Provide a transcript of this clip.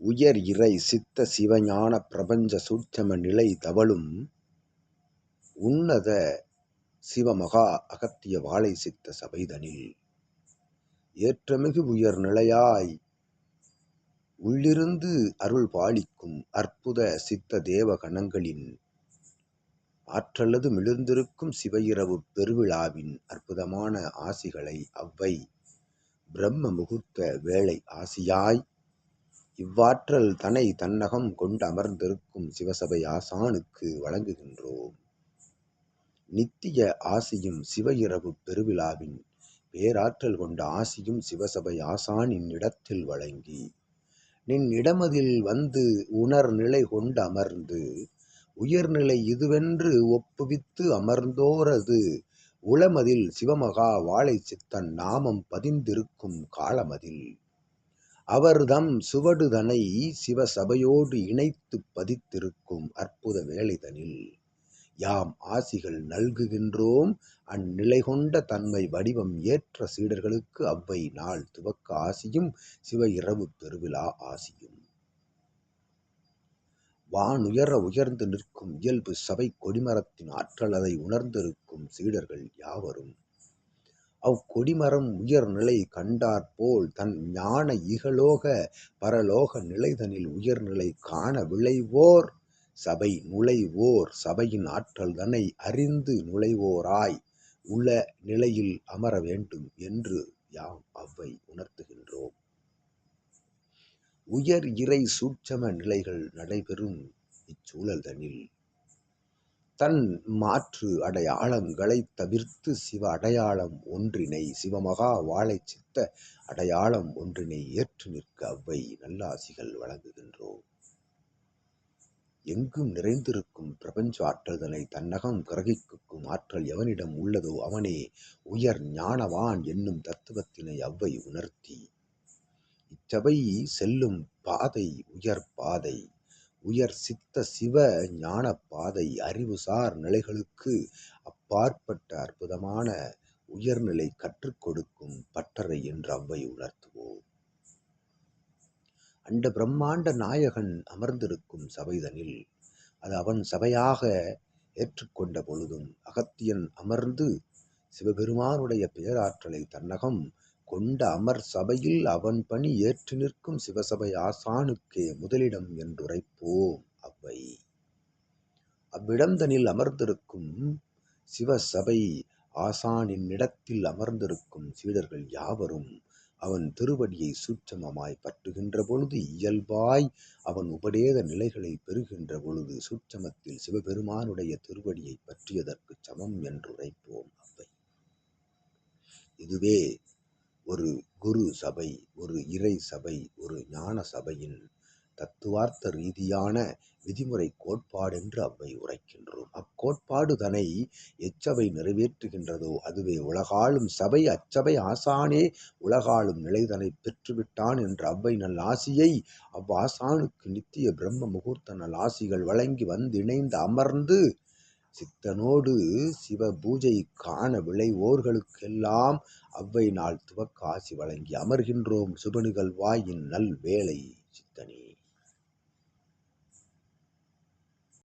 உயர் இறை சித்த சிவஞான பிரபஞ்ச சூட்சம நிலை தவழும் உன்னத சிவமகா அகத்திய வாழை சித்த சபைதனில். ஏற்றமிகு உயர் நிலையாய் உள்ளிருந்து அருள் பாலிக்கும் அற்புத சித்த தேவ கணங்களின் ஆற்றல்லது மிளிர்ந்திருக்கும் சிவையிரவு பெருவிழாவின் அற்புதமான ஆசிகளை அவ்வை பிரம்ம முகூர்த்த வேளை ஆசியாய் இவ்வாற்றல் தனை தன்னகம் கொண்டு அமர்ந்திருக்கும் சிவசபை ஆசானுக்கு வழங்குகின்றோம். நித்திய ஆசியும் சிவ இரவு பெருவிழாவின் பேராற்றல் கொண்ட ஆசியும் சிவசபை ஆசானின் இடத்தில் வழங்கி நின் இடமதில் வந்து உணர் நிலை கொண்டு அமர்ந்து உயர்நிலை இதுவென்று ஒப்புவித்து அமர்ந்தோரது உளமதில் சிவமகா வாழை சித்தன் நாமம் பதிந்திருக்கும் காலமதில் அவர்தம் சுவடுதனை சிவசபையோடு இணைத்துப் பதித்திருக்கும் அற்புத வேலைதனில் யாம் ஆசிகள் நல்குகின்றோம் அந்நிலை கொண்ட தன்மை வடிவம் ஏற்ற சீடர்களுக்கு அவ்வை நாள் துவக்க ஆசியும் சிவ இரவு பெருவிழா ஆசியும். வானுயர உயர்ந்து நிற்கும் இயல்பு சபை கொடிமரத்தின் ஆற்றல் அதை உணர்ந்திருக்கும் சீடர்கள் யாவரும் அவ்வொடிமரம் உயர்நிலை கண்டாற்போல் தன் ஞான இகலோக பரலோக நிலைதனில் உயர்நிலை காண விளைவோர். சபை நுழைவோர் சபையின் ஆற்றல் தன்னை அறிந்து நுழைவோராய் உள்ள நிலையில் அமர வேண்டும் என்று யாம் அவ்வை உணர்த்துகின்றோம். உயர் இறை சூட்சம நிலைகள் நடைபெறும் இச்சூழல்தனில் தன் மாற்று அடையாளங்களைத் தவிர்த்து சிவ அடையாளம் ஒன்றினை சிவமகா வாழை சித்த அடையாளம் ஒன்றினை ஏற்று நிற்க அவ்வை நல்லாசிகள் வழங்குகின்றோம். எங்கும் நிறைந்திருக்கும் பிரபஞ்ச ஆற்றல்தனை தன்னகம் கிரகிக்கும் ஆற்றல் எவனிடம் உள்ளதோ அவனே உயர் ஞானவான் என்னும் தத்துவத்தினை அவ்வை உணர்த்தி. இச்சபை செல்லும் பாதை உயர் பாதை. உயர் சித்த சிவ ஞான பாதை அறிவுசார் நிலைகளுக்கு அப்பாற்பட்ட அற்புதமான உயர்நிலை கற்றுக் கொடுக்கும் பட்டறை என்று அவ்வை உணர்த்துவோம். அண்ட பிரம்மாண்ட நாயகன் அமர்ந்திருக்கும் சபைதனில் அது அவன் சபையாக ஏற்றுக்கொண்ட பொழுதும் அகத்தியன் அமர்ந்து சிவபெருமானுடைய பேராற்றலை தன்னகம் கொண்ட அமர் சபையில் அவன் பணி ஏற்று நிற்கும் சிவசபை ஆசானுக்கே முதலிடம் என்றுரைப்போம் அவ்வை. அவ்விடந்தனில் அமர்ந்திருக்கும் சிவசபை ஆசானின் இடத்தில் அமர்ந்திருக்கும் சீடர்கள் யாவரும் அவன் திருவடியை சூட்சமமாய் பற்றுகின்ற பொழுது இயல்பாய் அவன் உபடேத நிலைகளை பெறுகின்ற பொழுது சூட்சமத்தில் சிவபெருமானுடைய திருவடியை பற்றியதற்கு சமம் என்று உரைப்போம் அவை இதுவே ஒரு குரு சபை ஒரு இறை சபை ஒரு ஞான சபையின் தத்துவார்த்த ரீதியான விதிமுறை கோட்பாடு என்று அவ்வை உரைக்கின்றோம். அக்கோட்பாடு தனை எச்சபை நிறைவேற்றுகின்றதோ அதுவே உலகாளும் சபை அச்சபை ஆசானே உலகாளும் நிலைதனை பெற்றுவிட்டான் என்ற அவ்வை நல் ஆசியை அவ்வாசானுக்கு நித்திய பிரம்ம முகூர்த்த நல் ஆசிகள் வழங்கி வந்து இணைந்து அமர்ந்து சித்தனோடு சிவ பூஜை காண விளைவோர்களுக்கெல்லாம் அவ்வை நாள் துவக்காசி வழங்கி அமர்கின்றோம் சுப வாயின் நல் வேலை சித்தனே.